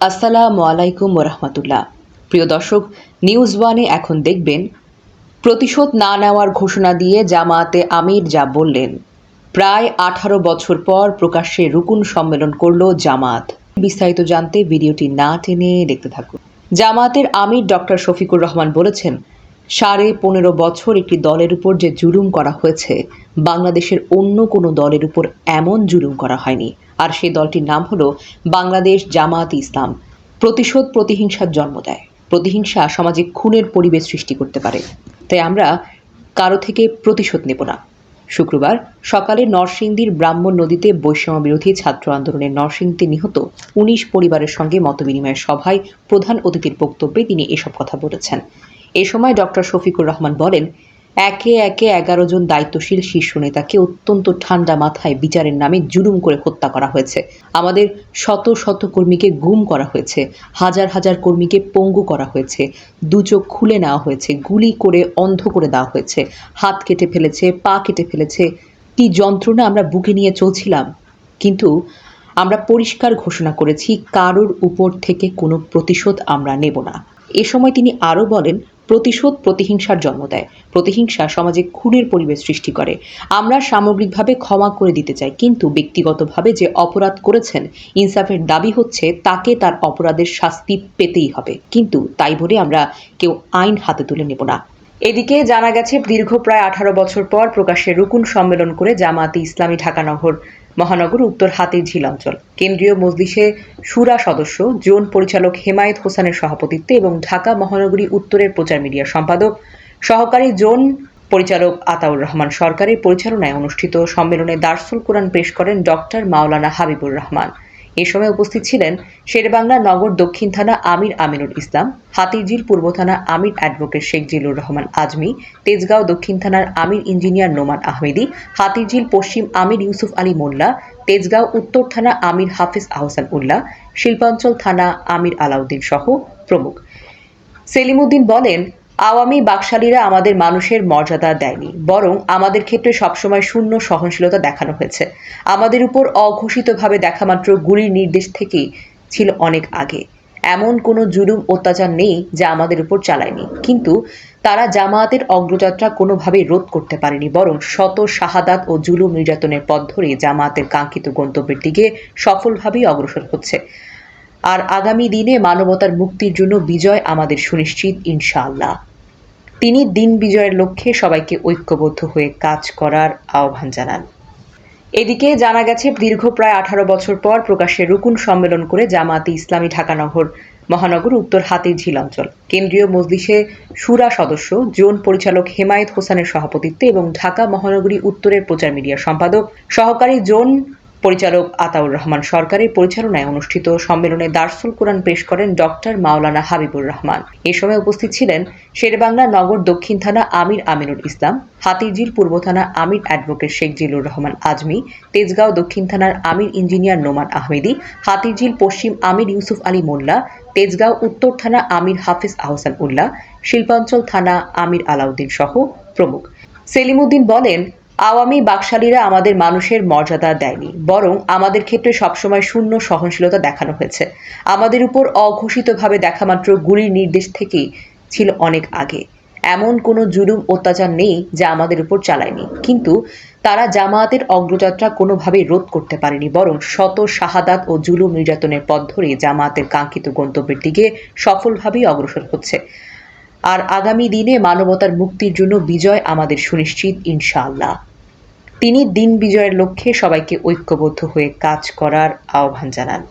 আসসালামু আলাইকুম রহমতুল্লাহ প্রিয় দর্শক নিউজ ওয়ানে এখন দেখবেন, প্রতিশোধ না নেওয়ার ঘোষণা দিয়ে জামাতে আমির যা বললেন। প্রায় আঠারো বছর পর প্রকাশ্যে রুকুন সম্মেলন করল জামাত বিস্তারিত জানতে ভিডিওটি না টেনে দেখতে থাকুন। জামাতের আমির ডক্টর শফিকুর রহমান বলেছেন সাড়ে পনেরো বছর একটি দলের উপর যে জুলুম করা হয়েছে, বাংলাদেশের অন্য কোনো দলের উপর এমন জুলুম করা হয়নি। আর সেই দলটির নাম হলো বাংলাদেশ জামাত ইসলাম। প্রতিশোধ, প্রতিহিংসার জন্ম দেয়। প্রতিহিংসা সমাজে খুনের পরিবেশ সৃষ্টি করতে পারে। তাই আমরা কারও থেকে প্রতিশোধ নেব না। শুক্রবার সকালে নরসিংদীর ব্রাহ্মণ নদীতে বৈষম্য বিরোধী ছাত্র আন্দোলনের নরসিংদীতে নিহত উনিশ পরিবারের সঙ্গে মতবিনিময় সভায় প্রধান অতিথির বক্তব্যে তিনি এসব কথা বলেছেন। এ সময় ডক্টর শফিকুর রহমান বলেন, একে একে এগারো জন দায়িত্বশীল শীর্ষ নেতাকে অত্যন্ত ঠান্ডা মাথায় বিচারের নামে জুলুম করে হত্যা করা হয়েছে। আমাদের শত শত কর্মীকে গুম করা হয়েছে, হাজার হাজার কর্মীকে পঙ্গু করা হয়েছে, দু চোখ খুলে নেওয়া হয়েছে, গুলি করে অন্ধ করে দেওয়া হয়েছে, হাত কেটে ফেলেছে, পা কেটে ফেলেছে, কি যন্ত্রণা আমরা বুকে নিয়ে চলছিলাম? কিন্তু আমরা পরিষ্কার ঘোষণা করেছি, কারোর উপর থেকে কোনো প্রতিশোধ আমরা নেব না। এ সময় তিনি আরও বলেন প্রতিশোধ, প্রতিহিংসার জন্ম দেয়। প্রতিহিংসা সমাজে খুনের পরিবেশ সৃষ্টি করে। আমরা সামগ্রিকভাবে ক্ষমা করে দিতে চাই, কিন্তু ব্যক্তিগতভাবে যে অপরাধ করেছেন, ইনসাফের দাবি হচ্ছে তাকে তার অপরাধের শাস্তি পেতেই হবে। কিন্তু তাই বলে আমরা কেউ আইন হাতে তুলে নেব না। এদিকে জানা গেছে, দীর্ঘ প্রায় আঠারো বছর পর প্রকাশ্যে রুকুন সম্মেলন করে জামায়াতে ইসলামী ঢাকানগর মহানগর উত্তর হাতির ঝিল অঞ্চল। কেন্দ্রীয় মজলিসে সুরা সদস্য জোন পরিচালক হেমায়েত হোসেনের সভাপতিত্বে এবং ঢাকা মহানগরী উত্তরের প্রচার মিডিয়া সম্পাদক, সহকারী জোন পরিচালক আতাউর রহমান সরকারের পরিচালনায় অনুষ্ঠিত সম্মেলনে দার্সুল কোরআন পেশ করেন ডক্টর মাওলানা হাবিবুর রহমান। এ সময় উপস্থিত ছিলেন শেরবাংলা নগর দক্ষিণ থানা আমির আমিনুল ইসলাম, হাতিরঝিল পূর্ব থানা আমির অ্যাডভোকেট শেখ জিলুর রহমান আজমি, তেজগাঁও দক্ষিণ থানার আমির ইঞ্জিনিয়ার নোমান আহমেদি, হাতিরঝিল পশ্চিম আমির ইউসুফ আলী মোল্লা, তেজগাঁও উত্তর থানা আমির হাফিজ আহসান উল্লাহ, শিল্পাঞ্চল থানা আমির আলাউদ্দিন সহ প্রমুখ। সেলিমুদ্দিন বলেন আওয়ামী বাকশালীরা আমাদের মানুষের মর্যাদা দেয়নি, বরং আমাদের ক্ষেত্রে সবসময় শূন্য সহনশীলতা দেখানো হয়েছে। আমাদের উপর অঘোষিতভাবে দেখামাত্র গুলির নির্দেশ থেকেই ছিল অনেক আগে। এমন কোনো জুলুম অত্যাচার নেই যা আমাদের উপর চালায়নি। কিন্তু তারা জামায়াতের অগ্রযাত্রা কোনোভাবেই রোধ করতে পারেনি, বরং শত শাহাদাত ও জুলুম নির্যাতনের পথ ধরে জামায়াতের কাঙ্ক্ষিত গন্তব্যের দিকে সফলভাবেই অগ্রসর হচ্ছে। আর আগামী দিনে মানবতার মুক্তির জন্য বিজয় আমাদের সুনিশ্চিত, ইনশাআল্লাহ। তিনি দিন বিজয়ের লক্ষ্যে সবাইকে ঐক্যবদ্ধ হয়ে কাজ করার আহ্বান জানান। এদিকে জানা গেছে, দীর্ঘ প্রায় আঠারো বছর পর প্রকাশ্যে রুকুন সম্মেলন করে জামায়াতে ইসলামী ঢাকানগর মহানগর উত্তর হাতির ঝিল অঞ্চল। কেন্দ্রীয় মজলিসে সুরা সদস্য, জোন পরিচালক হেমায়েত হোসেনের সভাপতিত্বে এবং ঢাকা মহানগরী উত্তরের প্রচার মিডিয়া সম্পাদক সহকারী জোন পরিচালক আতাউর রহমান সরকারের পরিচালনায় অনুষ্ঠিত সম্মেলনে দার্সুল কোরআন পেশ করেন ডক্টর মাওলানা হাবিবুর রহমান। এ সময় উপস্থিত ছিলেন শেরবাংলা নগর দক্ষিণ থানা আমির আমিনুল ইসলাম, হাতিরঝিল পূর্ব থানা আমির অ্যাডভোকেট শেখ জিলুর রহমান আজমি, তেজগাঁও দক্ষিণ থানার আমির ইঞ্জিনিয়ার নোমান আহমেদি, হাতিরঝিল পশ্চিম আমির ইউসুফ আলী মোল্লা, তেজগাঁও উত্তর থানা আমির হাফিজ আহসান উল্লাহ, শিল্পাঞ্চল থানা আমির আলাউদ্দিন সহ প্রমুখ। সেলিমুদ্দিন বলেন আওয়ামী বাকশালীরা আমাদের মানুষের মর্যাদা দেয়নি, বরং আমাদের ক্ষেত্রে সবসময় শূন্য সহনশীলতা দেখানো হয়েছে। আমাদের উপর অঘোষিতভাবে দেখামাত্র গুলির নির্দেশ থেকেই ছিল অনেক আগে। এমন কোনো জুলুম অত্যাচার নেই যা আমাদের উপর চালায়নি। কিন্তু তারা জামায়াতের অগ্রযাত্রা কোনোভাবেই রোধ করতে পারেনি, বরং শত শাহাদাত ও জুলুম নির্যাতনের পথ ধরে জামায়াতের কাঙ্ক্ষিত গন্তব্যের দিকে সফলভাবেই অগ্রসর হচ্ছে। আর আগামী দিনে মানবতার মুক্তির জন্য বিজয় আমাদের সুনিশ্চিত, ইনশাআল্লাহ। তিনি দিন বিজয়ের লক্ষ্যে সবাইকে ঐক্যবদ্ধ হয়ে কাজ করার আহ্বান জানান।